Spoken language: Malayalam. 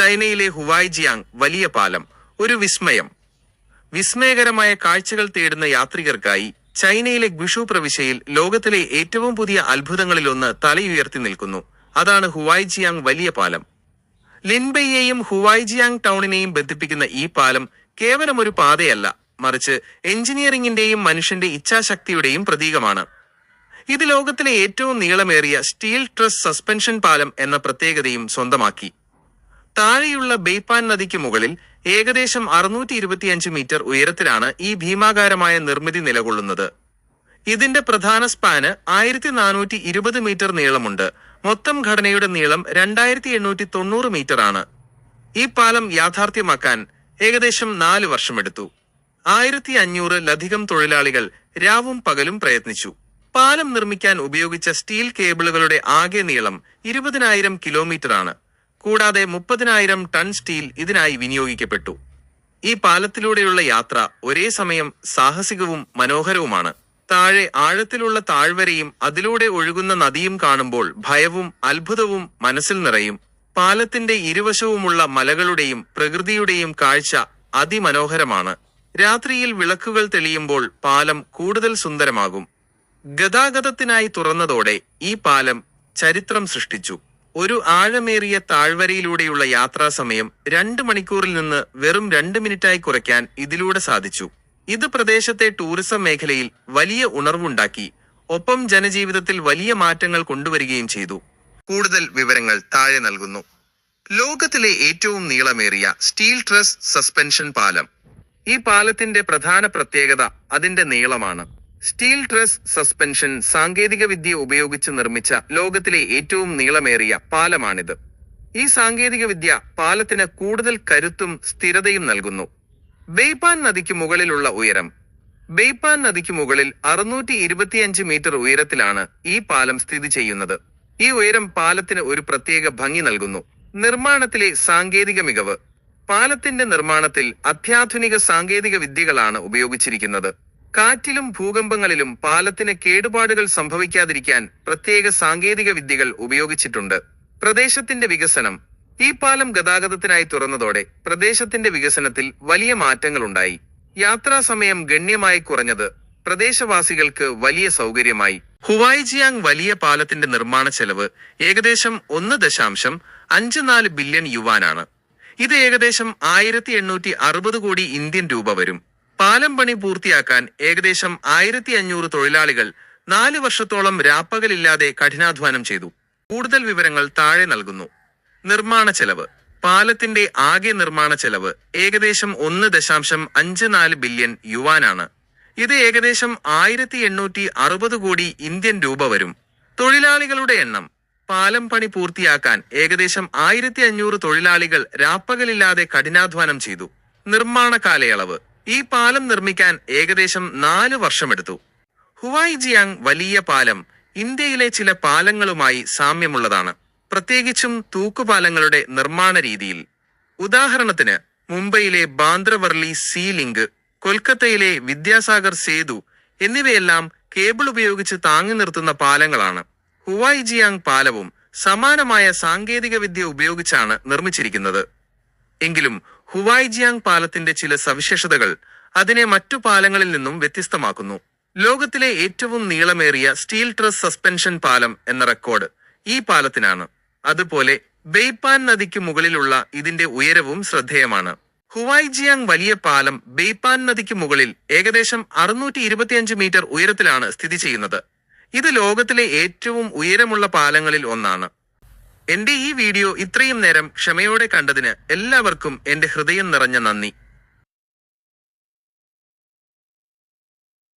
ചൈനയിലെ ഹുവായ് ജിയാങ് വലിയ പാലം ഒരു വിസ്മയം. വിസ്മയകരമായ കാഴ്ചകൾ തേടുന്ന യാത്രികർക്കായി ചൈനയിലെ ഗ്വിഷു പ്രവിശ്യയിൽ ലോകത്തിലെ ഏറ്റവും പുതിയ അത്ഭുതങ്ങളിലൊന്ന് തലയുയർത്തി നിൽക്കുന്നു. അതാണ് ഹുവായ് ജിയാങ് വലിയ പാലം. ലിൻബെയെയും ഹുവായ് ജിയാങ് ടൗണിനെയും ബന്ധിപ്പിക്കുന്ന ഈ പാലം കേവലം ഒരു പാതയല്ല മറിച്ച് എഞ്ചിനീയറിംഗിന്റെയും മനുഷ്യന്റെ ഇച്ഛാശക്തിയുടെയും പ്രതീകമാണ്. ഇത് ലോകത്തിലെ ഏറ്റവും നീളമേറിയ സ്റ്റീൽ ട്രസ് സസ്പെൻഷൻ പാലം എന്ന പ്രത്യേകതയും സ്വന്തമാക്കി. താഴെയുള്ള ബെയ്പാൻ നദിക്ക് മുകളിൽ ഏകദേശം അറുന്നൂറ്റി ഇരുപത്തിയഞ്ച് മീറ്റർ ഉയരത്തിലാണ് ഈ ഭീമാകാരമായ നിർമ്മിതി നിലകൊള്ളുന്നത്. ഇതിന്റെ പ്രധാന സ്പാന് ആയിരത്തി നാനൂറ്റി ഇരുപത് മീറ്റർ നീളമുണ്ട്. മൊത്തം ഘടനയുടെ നീളം രണ്ടായിരത്തി എണ്ണൂറ്റി തൊണ്ണൂറ് മീറ്റർ ആണ് ഈ പാലം യാഥാർത്ഥ്യമാക്കാൻ ഏകദേശം നാല് വർഷമെടുത്തു. ആയിരത്തി അഞ്ഞൂറിലധികം തൊഴിലാളികൾ രാവും പകലും പ്രയത്നിച്ചു. പാലം നിർമ്മിക്കാൻ ഉപയോഗിച്ച സ്റ്റീൽ കേബിളുകളുടെ ആകെ നീളം ഇരുപതിനായിരം കിലോമീറ്റർ ആണ് കൂടാതെ മുപ്പതിനായിരം ടൺ സ്റ്റീൽ ഇതിനായി വിനിയോഗിക്കപ്പെട്ടു. ഈ പാലത്തിലൂടെയുള്ള യാത്ര ഒരേ സമയം സാഹസികവും മനോഹരവുമാണ്. താഴെ ആഴത്തിലുള്ള താഴ്വരയും അതിലൂടെ ഒഴുകുന്ന നദിയും കാണുമ്പോൾ ഭയവും അത്ഭുതവും മനസ്സിൽ നിറയും. പാലത്തിന്റെ ഇരുവശവുമുള്ള മലകളുടെയും പ്രകൃതിയുടെയും കാഴ്ച അതിമനോഹരമാണ്. രാത്രിയിൽ വിളക്കുകൾ തെളിയുമ്പോൾ പാലം കൂടുതൽ സുന്ദരമാകും. ഗതാഗതത്തിനായി തുറന്നതോടെ ഈ പാലം ചരിത്രം സൃഷ്ടിച്ചു. ഒരു ആഴമേറിയ താഴ്വരയിലൂടെയുള്ള യാത്രാസമയം രണ്ട് മണിക്കൂറിൽ നിന്ന് വെറും രണ്ട് മിനിറ്റായി കുറയ്ക്കാൻ ഇതിലൂടെ സാധിച്ചു. ഇത് പ്രദേശത്തെ ടൂറിസം മേഖലയിൽ വലിയ ഉണർവുണ്ടാക്കി. ഒപ്പം ജനജീവിതത്തിൽ വലിയ മാറ്റങ്ങൾ കൊണ്ടുവരികയും ചെയ്തു. കൂടുതൽ വിവരങ്ങൾ താഴെ നൽകുന്നു. ലോകത്തിലെ ഏറ്റവും നീളമേറിയ സ്റ്റീൽ ട്രസ് സസ്പെൻഷൻ പാലം. ഈ പാലത്തിന്റെ പ്രധാന പ്രത്യേകത അതിന്റെ നീളമാണ്. സ്റ്റീൽ ട്രസ് സസ്പെൻഷൻ സാങ്കേതിക വിദ്യ ഉപയോഗിച്ച് നിർമ്മിച്ച ലോകത്തിലെ ഏറ്റവും നീളമേറിയ പാലമാണിത്. ഈ സാങ്കേതിക വിദ്യ പാലത്തിന് കൂടുതൽ കരുത്തും സ്ഥിരതയും നൽകുന്നു. ബെയ്പാൻ നദിക്ക് മുകളിലുള്ള ഉയരം. ബെയ്പാൻ നദിക്ക് മുകളിൽ അറുന്നൂറ്റി ഇരുപത്തിയഞ്ച് മീറ്റർ ഉയരത്തിലാണ് ഈ പാലം സ്ഥിതി ചെയ്യുന്നത്. ഈ ഉയരം പാലത്തിന് ഒരു പ്രത്യേക ഭംഗി നൽകുന്നു. നിർമ്മാണത്തിലെ സാങ്കേതിക മികവ്. പാലത്തിന്റെ നിർമ്മാണത്തിൽ അത്യാധുനിക സാങ്കേതിക വിദ്യകളാണ് ഉപയോഗിച്ചിരിക്കുന്നത്. കാറ്റിലും ഭൂകമ്പങ്ങളിലും പാലത്തിന് കേടുപാടുകൾ സംഭവിക്കാതിരിക്കാൻ പ്രത്യേക സാങ്കേതിക വിദ്യകൾ ഉപയോഗിച്ചിട്ടുണ്ട്. പ്രദേശത്തിന്റെ വികസനം. ഈ പാലം ഗതാഗതത്തിനായി തുറന്നതോടെ പ്രദേശത്തിന്റെ വികസനത്തിൽ വലിയ മാറ്റങ്ങളുണ്ടായി. യാത്രാ സമയം ഗണ്യമായി കുറഞ്ഞത് പ്രദേശവാസികൾക്ക് വലിയ സൗകര്യമായി. ഹുവായിജിയാങ് വലിയ പാലത്തിന്റെ നിർമ്മാണ ചെലവ് ഏകദേശം ഒന്ന് ദശാംശം അഞ്ച് നാല് ബില്യൺ യുവാനാണ്. ഇത് ഏകദേശം ആയിരത്തി എണ്ണൂറ്റി അറുപത് കോടി ഇന്ത്യൻ രൂപ വരും. പാലം പണി പൂർത്തിയാക്കാൻ ഏകദേശം ആയിരത്തി അഞ്ഞൂറ് തൊഴിലാളികൾ നാല് വർഷത്തോളം രാപ്പകലില്ലാതെ കഠിനാധ്വാനം ചെയ്തു. കൂടുതൽ വിവരങ്ങൾ താഴെ നൽകുന്നു. നിർമ്മാണ ചെലവ്. പാലത്തിന്റെ ആകെ നിർമ്മാണ ചെലവ് ഏകദേശം ഒന്ന് ദശാംശം അഞ്ച് നാല് ബില്യൺ യുവാനാണ്. ഇത് ഏകദേശം ആയിരത്തി എണ്ണൂറ്റി അറുപത് കോടി ഇന്ത്യൻ രൂപ വരും. തൊഴിലാളികളുടെ എണ്ണം. പാലം പണി പൂർത്തിയാക്കാൻ ഏകദേശം ആയിരത്തി അഞ്ഞൂറ് തൊഴിലാളികൾ രാപ്പകലില്ലാതെ കഠിനാധ്വാനം ചെയ്തു. നിർമ്മാണ കാലയളവ്. ഈ പാലം നിർമ്മിക്കാൻ ഏകദേശം നാല് വർഷമെടുത്തു. ഹുവായ് ജിയാങ് വലിയ പാലം ഇന്ത്യയിലെ ചില പാലങ്ങളുമായി സാമ്യമുള്ളതാണ്. പ്രത്യേകിച്ചും തൂക്കുപാലങ്ങളുടെ നിർമ്മാണ രീതിയിൽ. ഉദാഹരണത്തിന് മുംബൈയിലെ ബാന്ദ്രവർലി സീ ലിങ്ക് കൊൽക്കത്തയിലെ വിദ്യാസാഗർ സേതു എന്നിവയെല്ലാം കേബിൾ ഉപയോഗിച്ച് താങ്ങി നിർത്തുന്ന പാലങ്ങളാണ്. ഹുവായ് ജിയാങ് പാലവും സമാനമായ സാങ്കേതിക വിദ്യ ഉപയോഗിച്ചാണ് നിർമ്മിച്ചിരിക്കുന്നത്. എങ്കിലും ഹുവായ് ജിയാങ് പാലത്തിന്റെ ചില സവിശേഷതകൾ അതിനെ മറ്റു പാലങ്ങളിൽ നിന്നും വ്യത്യസ്തമാക്കുന്നു. ലോകത്തിലെ ഏറ്റവും നീളമേറിയ സ്റ്റീൽ ട്രസ് സസ്പെൻഷൻ പാലം എന്ന റെക്കോർഡ് ഈ പാലത്തിനാണ്. അതുപോലെ ബെയ്പാൻ നദിക്ക് മുകളിലുള്ള ഇതിന്റെ ഉയരവും ശ്രദ്ധേയമാണ്. ഹുവായ്ജിയാങ് വലിയ പാലം ബെയ്പാൻ നദിക്ക് മുകളിൽ ഏകദേശം അറുന്നൂറ്റി ഇരുപത്തിയഞ്ച് മീറ്റർ ഉയരത്തിലാണ് സ്ഥിതി ചെയ്യുന്നത്. ഇത് ലോകത്തിലെ ഏറ്റവും ഉയരമുള്ള പാലങ്ങളിൽ ഒന്നാണ്. എന്റെ ഈ വീഡിയോ ഇത്രയും നേരം ക്ഷമയോടെ കണ്ടതിന് എല്ലാവർക്കും എന്റെ ഹൃദയം നിറഞ്ഞ നന്ദി.